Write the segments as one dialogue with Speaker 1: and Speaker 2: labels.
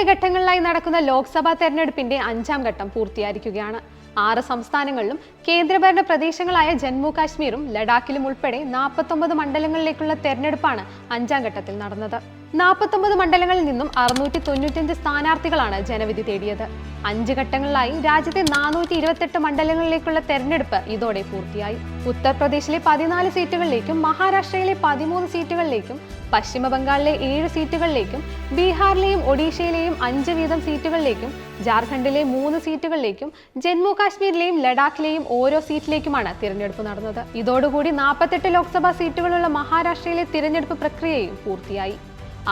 Speaker 1: ഏഴ് ഘട്ടങ്ങളിലായി നടക്കുന്ന ലോക്സഭാ തെരഞ്ഞെടുപ്പിന്റെ അഞ്ചാം ഘട്ടം പൂർത്തിയായിരിക്കുകയാണ്. ആറ് സംസ്ഥാനങ്ങളിലും കേന്ദ്രഭരണ പ്രദേശങ്ങളായ ജമ്മു കാശ്മീരും ലഡാക്കിലും ഉൾപ്പെടെ നാൽപ്പത്തൊമ്പത് മണ്ഡലങ്ങളിലേക്കുള്ള തെരഞ്ഞെടുപ്പാണ് അഞ്ചാം ഘട്ടത്തിൽ നടന്നത്. നാൽപ്പത്തൊമ്പത് മണ്ഡലങ്ങളിൽ നിന്നും അറുന്നൂറ്റി തൊണ്ണൂറ്റഞ്ച് സ്ഥാനാർത്ഥികളാണ് ജനവിധി തേടിയത്. അഞ്ച് ഘട്ടങ്ങളിലായി രാജ്യത്തെ നാനൂറ്റി ഇരുപത്തെട്ട് മണ്ഡലങ്ങളിലേക്കുള്ള തെരഞ്ഞെടുപ്പ് ഇതോടെ പൂർത്തിയായി. ഉത്തർപ്രദേശിലെ പതിനാല് സീറ്റുകളിലേക്കും മഹാരാഷ്ട്രയിലെ പതിമൂന്ന് സീറ്റുകളിലേക്കും പശ്ചിമ ബംഗാളിലെ ഏഴ് സീറ്റുകളിലേക്കും ബീഹാറിലെയും ഒഡീഷയിലെയും അഞ്ച് വീതം സീറ്റുകളിലേക്കും ജാർഖണ്ഡിലെ മൂന്ന് സീറ്റുകളിലേക്കും ജമ്മു കാശ്മീരിലെയും ലഡാക്കിലെയും ഓരോ സീറ്റിലേക്കുമാണ് തിരഞ്ഞെടുപ്പ് നടന്നത്. ഇതോടുകൂടി നാൽപ്പത്തെട്ട് ലോക്സഭാ സീറ്റുകളുള്ള മഹാരാഷ്ട്രയിലെ തിരഞ്ഞെടുപ്പ് പ്രക്രിയയും പൂർത്തിയായി.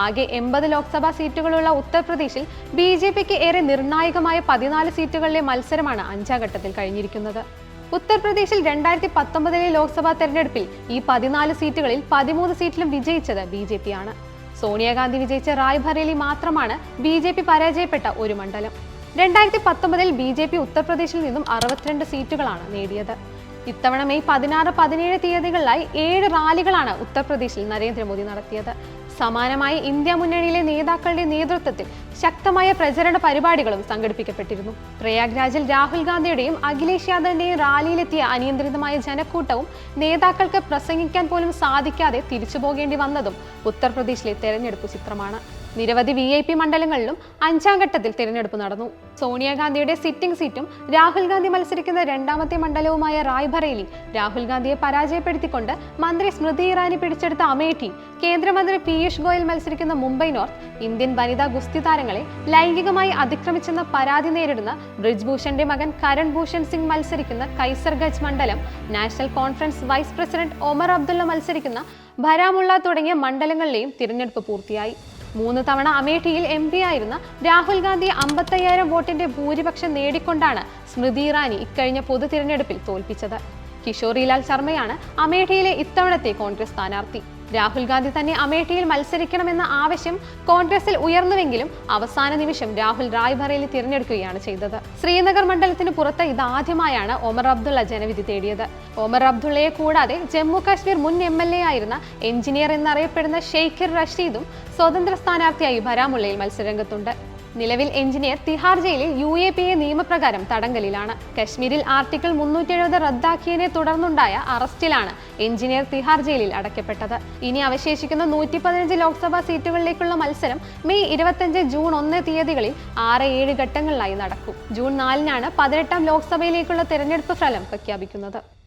Speaker 1: ആകെ എൺപത് ലോക്സഭാ സീറ്റുകളുള്ള ഉത്തർപ്രദേശിൽ ബി ജെ പിക്ക് ഏറെ നിർണായകമായ പതിനാല് സീറ്റുകളിലെ മത്സരമാണ് അഞ്ചാം ഘട്ടത്തിൽ കഴിഞ്ഞിരിക്കുന്നത്. ഉത്തർപ്രദേശിൽ രണ്ടായിരത്തി പത്തൊമ്പതിലെ ലോക്സഭാ തെരഞ്ഞെടുപ്പിൽ ഈ പതിനാല് സീറ്റുകളിൽ പതിമൂന്ന് സീറ്റിലും വിജയിച്ചത് ബി ജെ പി ആണ് സോണിയാഗാന്ധി വിജയിച്ച റായ്ബറേലി മാത്രമാണ് ബി ജെ പി പരാജയപ്പെട്ട ഒരു മണ്ഡലം. രണ്ടായിരത്തി പത്തൊമ്പതിൽ ബി ജെ പി ഉത്തർപ്രദേശിൽ നിന്നും അറുപത്തിരണ്ട് സീറ്റുകളാണ് നേടിയത്. ഇത്തവണ മെയ് പതിനാറ് പതിനേഴ് തീയതികളിലായി ഏഴ് റാലികളാണ് ഉത്തർപ്രദേശിൽ നരേന്ദ്രമോദി നടത്തിയത്. സമാനമായി ഇന്ത്യ മുന്നണിയിലെ നേതാക്കളുടെ നേതൃത്വത്തിൽ ശക്തമായ പ്രചരണ പരിപാടികളും സംഘടിപ്പിക്കപ്പെട്ടിരുന്നു. പ്രയാഗ്രാജിൽ രാഹുൽ ഗാന്ധിയുടെയും അഖിലേഷ് യാദവിന്റെയും റാലിയിലെത്തിയ അനിയന്ത്രിതമായ ജനക്കൂട്ടവും നേതാക്കൾക്ക് പ്രസംഗിക്കാൻ പോലും സാധിക്കാതെ തിരിച്ചുപോകേണ്ടി വന്നതും ഉത്തർപ്രദേശിലെ തെരഞ്ഞെടുപ്പ് ചിത്രമാണ്. നിരവധി വി ഐ പി മണ്ഡലങ്ങളിലും അഞ്ചാം ഘട്ടത്തിൽ തിരഞ്ഞെടുപ്പ് നടന്നു. സോണിയാഗാന്ധിയുടെ സിറ്റിംഗ് സീറ്റും രാഹുൽ ഗാന്ധി മത്സരിക്കുന്ന രണ്ടാമത്തെ മണ്ഡലവുമായ റായ്ബറേലി രാഹുൽ ഗാന്ധിയെ പരാജയപ്പെടുത്തിക്കൊണ്ട് മന്ത്രി സ്മൃതി ഇറാനി പിടിച്ചെടുത്ത അമേഠി കേന്ദ്രമന്ത്രി പീയൂഷ് ഗോയൽ മത്സരിക്കുന്ന മുംബൈ നോർത്ത് ഇന്ത്യൻ വനിതാ ഗുസ്തി താരങ്ങളെ ലൈംഗികമായി അതിക്രമിച്ചെന്ന പരാതി നേരിടുന്ന ബ്രിജ്ഭൂഷന്റെ മകൻ കരൺ ഭൂഷൺ സിംഗ് മത്സരിക്കുന്ന കൈസർഗജ് മണ്ഡലം national conference vice president Omar Abdullah മത്സരിക്കുന്ന ഭരാമുള്ള തുടങ്ങിയ മണ്ഡലങ്ങളിലെയും തിരഞ്ഞെടുപ്പ് പൂർത്തിയായി. മൂന്ന് തവണ അമേഠിയിൽ എം പി ആയിരുന്ന രാഹുൽ ഗാന്ധി അമ്പത്തയ്യായിരം വോട്ടിന്റെ ഭൂരിപക്ഷം നേടിക്കൊണ്ടാണ് സ്മൃതി ഇറാനി ഇക്കഴിഞ്ഞ പൊതു തിരഞ്ഞെടുപ്പിൽ തോൽപ്പിച്ചത്. കിഷോറിലാൽ ശർമ്മയാണ് അമേഠിയിലെ ഇത്തവണത്തെ കോൺഗ്രസ് സ്ഥാനാർത്ഥി. രാഹുൽ ഗാന്ധി തന്നെ അമേഠിയിൽ മത്സരിക്കണമെന്ന ആവശ്യം കോൺഗ്രസിൽ ഉയർന്നുവെങ്കിലും അവസാന നിമിഷം രാഹുൽ റായ്ബറേലി തിരഞ്ഞെടുക്കുകയാണ് ചെയ്തത്. ശ്രീനഗർ മണ്ഡലത്തിന് പുറത്ത് ഇതാദ്യമായാണ് ഒമർ അബ്ദുള്ള ജനവിധി തേടിയത്. ഒമർ അബ്ദുള്ളയെ കൂടാതെ ജമ്മു കാശ്മീർ മുൻ എം എൽ എ ആയിരുന്ന എഞ്ചിനീയർ എന്നറിയപ്പെടുന്ന ഷെയ്ഖിർ റഷീദും സ്വതന്ത്ര സ്ഥാനാർത്ഥിയായി ബരാമുള്ളയിൽ മത്സരരംഗത്തുണ്ട്. നിലവിൽ എഞ്ചിനീയർ തിഹാർ ജയിലിൽ യു എ പി എ നിയമപ്രകാരം തടങ്കലിലാണ്. കശ്മീരിൽ ആർട്ടിക്കിൾ മുന്നൂറ്റി എഴുപത് റദ്ദാക്കിയതിനെ തുടർന്നുണ്ടായ അറസ്റ്റിലാണ് എഞ്ചിനീയർ തിഹാർ ജയിലിൽ അടയ്ക്കപ്പെട്ടത്. ഇനി അവശേഷിക്കുന്ന നൂറ്റി പതിനഞ്ച് ലോക്സഭാ സീറ്റുകളിലേക്കുള്ള മത്സരം മെയ് ഇരുപത്തഞ്ച് ജൂൺ ഒന്ന് തീയതികളിൽ ആറ് ഏഴ് ഘട്ടങ്ങളിലായി നടക്കും. ജൂൺ നാലിനാണ് പതിനെട്ടാം ലോക്സഭയിലേക്കുള്ള തെരഞ്ഞെടുപ്പ് ഫലം പ്രഖ്യാപിക്കുന്നത്.